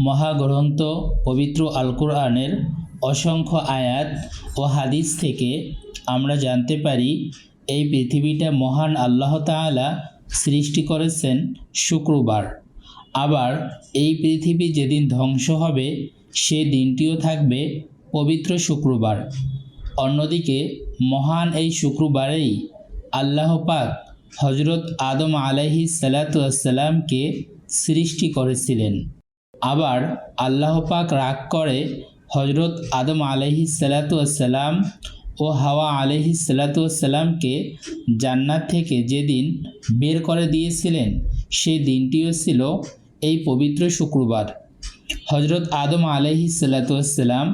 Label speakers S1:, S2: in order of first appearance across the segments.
S1: মহাগ্রন্থ পবিত্র আল কোরআনের অসংখ্য আয়াত ও হাদিস থেকে আমরা জানতে পারি, এই পৃথিবীটা মহান আল্লাহ তাআলা সৃষ্টি করেছেন শুক্রবার। আবার এই পৃথিবী যেদিন ধ্বংস হবে, সে দিনটিও থাকবে পবিত্র শুক্রবার। অন্যদিকে, মহান এই শুক্রবারেই আল্লাহ পাক হজরত আদম আলাইহি সালাতামকে সৃষ্টি করেছিলেন। আবার আল্লাহ পাক রাগ করে হজরত আদম আলহি সালাতাম ও হাওয়া আলহি সালাতামকে জান্নাত থেকে যেদিন বের করে দিয়েছিলেন, সেই দিনটিও ছিল এই পবিত্র শুক্রবার। হজরত আদম আলহি সালাতাম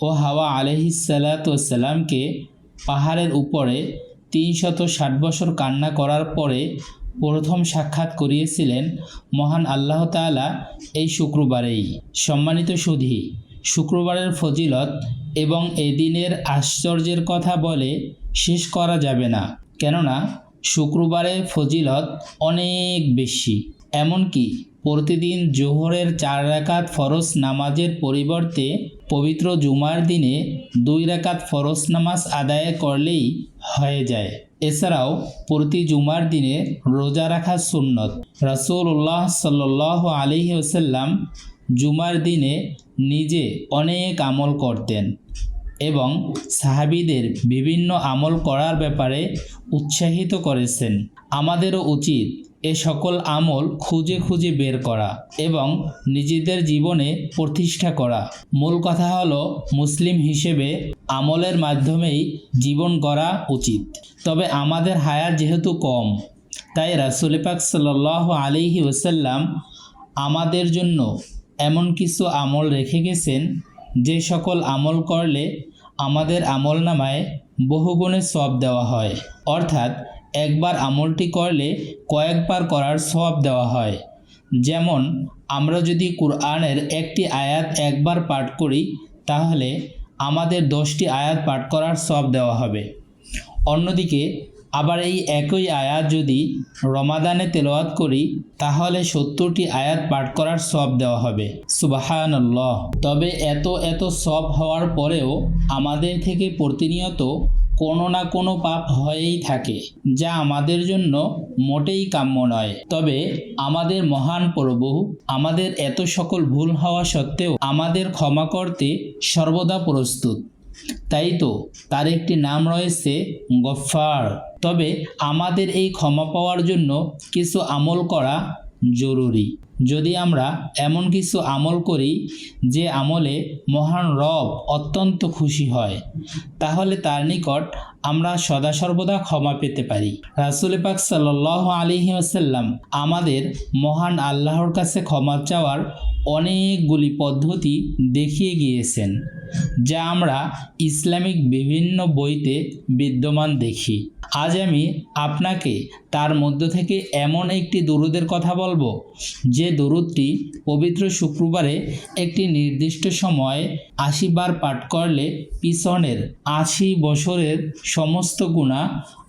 S1: ও হাওয়া আলহি সালাতামকে পাহাড়ের উপরে তিনশত ষাট বছর কান্না করার পরে প্রথম সাক্ষাৎ করিয়েছিলেন মহান আল্লাহ তালা এই শুক্রবারেই। সম্মানিত সুধী, শুক্রবারের ফজিলত এবং এদিনের দিনের আশ্চর্যের কথা বলে শেষ করা যাবে না। কেননা, শুক্রবারের ফজিলত অনেক বেশি, এমনকি প্রতিদিন জোহরের চার রাকাত ফরজ নামাজের পরিবর্তে পবিত্র জুমার দিনে দুই রাকাত ফরজ নামাজ আদায় করলেই হয়ে যায়। এছাড়াও প্রতি জুমার দিনে রোজা রাখা সুন্নত। রাসূলুল্লাহ সাল্লাহ আলিহি ওসাল্লাম জুমার দিনে নিজে অনেক আমল করতেন এবং সাহাবিদের বিভিন্ন আমল করার ব্যাপারে উৎসাহিত করেছেন। আমাদেরও উচিত এ সকল আমল খুঁজে খুঁজে বের করা এবং নিজেদের জীবনে প্রতিষ্ঠা করা। মূল কথা হলো মুসলিম হিসেবে আমলের মাধ্যমেই জীবন গড়া উচিত। তবে আমাদের হায়ার যেহেতু কম, তাই রাসুল পাক সাল্লাহ আলিহি ওসাল্লাম আমাদের জন্য এমন কিছু আমল রেখে গেছেন যে সকল আমল করলে আমাদের আমল নামায় বহুগুণে সব দেওয়া হয়। অর্থাৎ একবার আমলটি করলে কয়েকবার করার সব দেওয়া হয়। যেমন, আমরা যদি কুরআনের একটি আয়াত একবার পাঠ করি, তাহলে আমাদের দশটি আয়াত পাঠ করার সব দেওয়া হবে। অন্যদিকে, আবার এই একই আয়াত যদি রমাদানে তেলাওয়াত করি, তাহলে সত্তরটি আয়াত পাঠ করার সব দেওয়া হবে। সুবাহানল্লাহ। তবে এত এত সব হওয়ার পরেও আমাদের থেকে প্রতিনিয়ত কোনো না কোনো পাপ হয়েই থাকে, যা আমাদের জন্য মোটেই কাম্য নয়। তবে আমাদের মহান প্রভু আমাদের এত সকল ভুল হওয়া সত্ত্বেও আমাদের ক্ষমা করতে সর্বদা প্রস্তুত। তাই তো তার একটি নাম রয়েছে গফার তবে আমাদের এই ক্ষমা পাওয়ার জন্য কিছু আমল করা জরুরি। যদি আমরা এমন কিছু আমল করি যে আমলে মহান রব অত্যন্ত খুশি হয়, তাহলে তার নিকট আমরা সদা সর্বদা ক্ষমা পেতে পারি। রাসুল পাক সাল আলিহি আসাল্লাম আমাদের মহান আল্লাহর কাছে ক্ষমা চাওয়ার অনেকগুলি পদ্ধতি দেখিয়ে গিয়েছেন। যা আমরা ইসলামিক বিভিন্ন বইতে বিদ্যমান দেখি। আজ আমি আপনাকে তার মধ্য থেকে এমন একটি দরুদের কথা বলব, যে দরুদটি পবিত্র শুক্রবারে একটি নির্দিষ্ট সময়ে আশি বার পাঠ করলে পিছনের আশি বছরের সমস্ত গুণা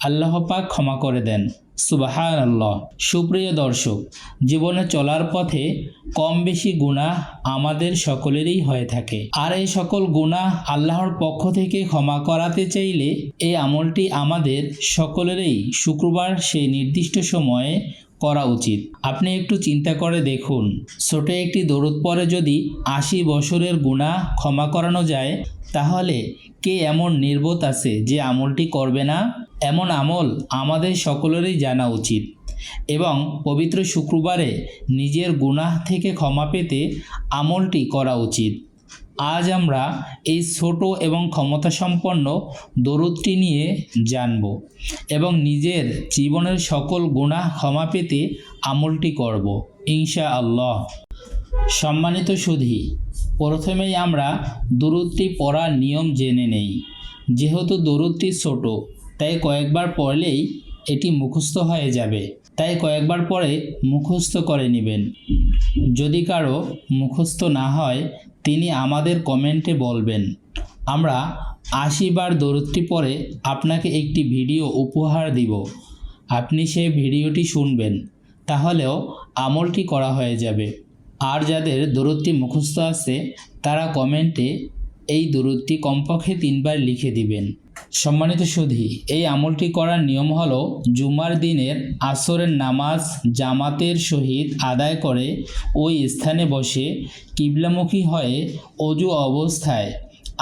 S1: আল্লাহ পাক ক্ষমা করে দেন। সুবাহান আল্লাহ সুপ্রিয় দর্শক, জীবনে চলার পথে কম বেশি গুণা আমাদের সকলেরই হয়ে থাকে। আর এই সকল গুণা আল্লাহর পক্ষ থেকে ক্ষমা করাতে চাইলে এই আমলটি আমাদের সকলেরই শুক্রবার সেই নির্দিষ্ট সময়ে করা উচিত। আপনি একটু চিন্তা করে দেখুন, ছোট একটি দরুদ পরে যদি আশি বছরের গুণা ক্ষমা করানো যায়, তাহলে কে এমন নির্বোধ আছে যে আমলটি করবে না? এমন আমল আমাদের সকলেরই জানা উচিত। এবং পবিত্র শুক্রবারে নিজের গুনাহ থেকে ক্ষমা পেতে আমলটি করা উচিত। আজ আমরা এই ছোট এবং ক্ষমতাসম্পন্ন দরুদটি নিয়ে জানব এবং নিজের জীবনের সকল গুনাহ ক্ষমা পেতে আমলটি করব ইনশা আল্লাহ সম্মানিত সুধী, প্রথমেই আমরা দরুদটি পড়ার নিয়ম জেনে নেই। যেহেতু দরুদটি ছোট, তাই কয়েকবার পড়লেই এটি মুখস্থ হয়ে যাবে। তাই কয়েকবার পরে মুখস্থ করে নেবেন। যদি কারও মুখস্থ না হয়, তিনি আমাদের কমেন্টে বলবেন। আমরা আশি বার দরুদটি পরে আপনাকে একটি ভিডিও উপহার দিব। আপনি সেই ভিডিওটি শুনবেন। তাহলেও আমলটি করা হয়ে যাবে। আর যাদের দূরত্বটি মুখস্থ আছে, তারা কমেন্টে এই দূরত্বটি কমপক্ষে তিনবার লিখে দিবেন। সম্মানিত সুধী, এই আমলটি করার নিয়ম হল জুমার দিনের আসরের নামাজ জামাতের সহিত আদায় করে ওই স্থানে বসে কিবলামুখী হয়ে অজু অবস্থায়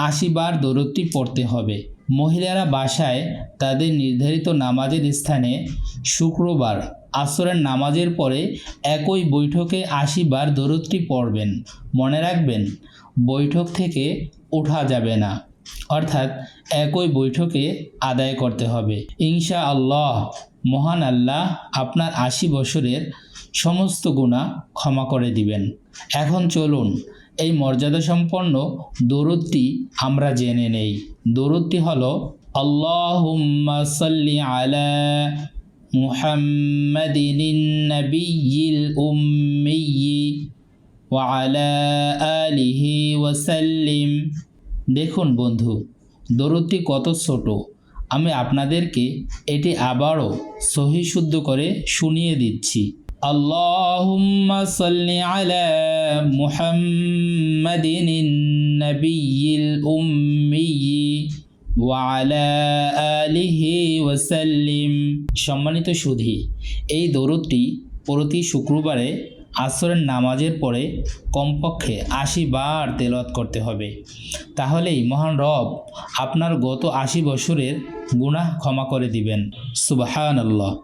S1: আশি বার দূরত্বটি পড়তে হবে। মহিলারা বাসায় তাদের নির্ধারিত নামাজের স্থানে শুক্রবার আসরের নামাজের পরে একই বৈঠকে আশি বার পড়বেন। মনে রাখবেন, বৈঠক থেকে ওঠা যাবে না। অর্থাৎ একই বৈঠকে আদায় করতে হবে। ইনশা আল্লাহ মহান আল্লাহ আপনার আশি বছরের সমস্ত গুণা ক্ষমা করে দিবেন। এখন চলুন, এই মর্যাদা সম্পন্ন দরুদটি আমরা জেনে নেই। দরুদটি হলো, আল্লাহুম্মা সাল্লি আলা মুহাম্মাদিন নবিয়্যিল উম্মিয়্যি ওয়া আলা আলিহি ওয়াসাল্লিম দেখুন বন্ধু, দরুদটি কত ছোট। আমি আপনাদেরকে এটি আবারও সহি শুদ্ধ করে শুনিয়ে দিচ্ছি। আল্লাহুম্মা সাল্লি আলা মুহাম্মাদিন নবিয়্যিল উম্মিয়্যি ওয়া আলা আলিহি ওয়াসাল্লিম। সম্মানিত সুধী, এই দরুদটি প্রতি শুক্রবারে আসরের নামাজের পরে কমপক্ষে আশি বার তেলাওয়াত করতে হবে। তাহলেই মহান রব আপনার গত আশি বছরের গুনাহ ক্ষমা করে দিবেন। সুবাহান আল্লাহ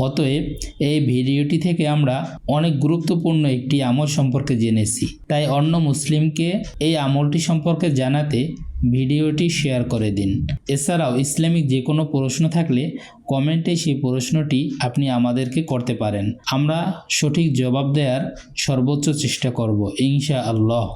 S1: অতএব এই ভিডিওটি থেকে আমরা অনেক গুরুত্বপূর্ণ একটি আমল সম্পর্কে জেনেছি। তাই অন্য মুসলিমকে এই আমলটি সম্পর্কে জানাতে ভিডিওটি শেয়ার করে দিন। এছাড়াও ইসলামিক যে কোনো প্রশ্ন থাকলে কমেন্টে সেই প্রশ্নটি আপনি আমাদেরকে করতে পারেন। আমরা সঠিক জবাব দেওয়ার সর্বোচ্চ চেষ্টা করব ইনশা আল্লাহ